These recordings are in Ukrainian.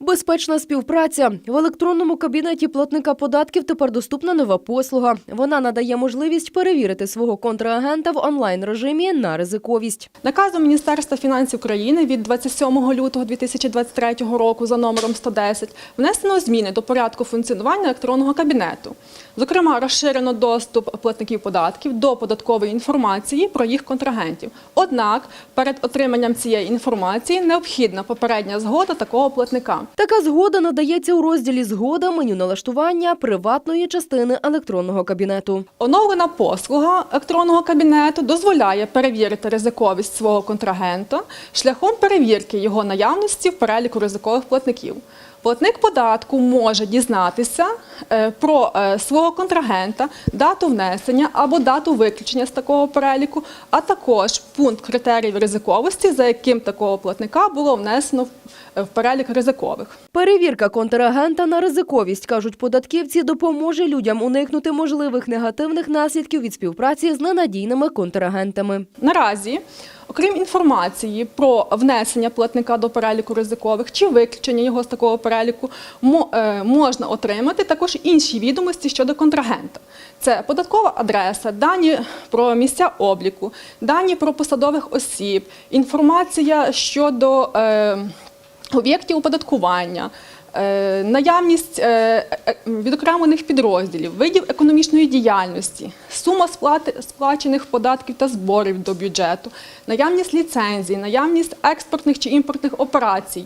Безпечна співпраця в електронному кабінеті платника податків тепер доступна нова послуга. Вона надає можливість перевірити свого контрагента в онлайн режимі на ризиковість. Наказом Міністерства фінансів України від 27 лютого 2023 року за номером 110 внесено зміни до порядку функціонування електронного кабінету. Зокрема, розширено доступ платників податків до податкової інформації про їх контрагентів. Однак перед отриманням цієї інформації необхідна попередня згода такого платника. Така згода надається у розділі Згода меню налаштування приватної частини електронного кабінету. Оновлена послуга електронного кабінету дозволяє перевірити ризиковість свого контрагента шляхом перевірки його наявності в переліку ризикових платників. Платник податку може дізнатися е, про е, свого контрагента, дату внесення або дату виключення з такого переліку, а також пункт критеріїв ризиковості, за яким такого платника було внесено е, в перелік ризикових. Перевірка контрагента на ризиковість, кажуть податківці, допоможе людям уникнути можливих негативних наслідків від співпраці з ненадійними контрагентами. Наразі, окрім інформації про внесення платника до переліку ризикових чи виключення його з такого переліку, мо- е, можна отримати також інші відомості щодо контрагента. Це податкова адреса, дані про місця обліку, дані про посадових осіб, інформація щодо е, об'єктів оподаткування. е, Наявність відокремлених підрозділів, видів економічної діяльності, сума сплачених податків та зборів до бюджету, наявність ліцензій, наявність експортних чи імпортних операцій,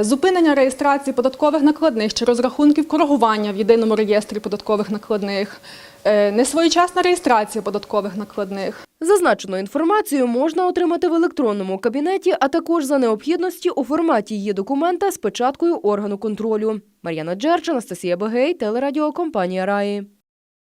зупинення реєстрації податкових накладних чи розрахунків коригування в єдиному реєстрі податкових накладних, е, несвоєчасна реєстрація податкових накладних. Зазначену інформацію можна отримати в електронному кабінеті, а також за необхідності у форматі її документа з печаткою органу контролю. Мар'яна Джерч, Анастасія Бегей, телерадіокомпанія Раї.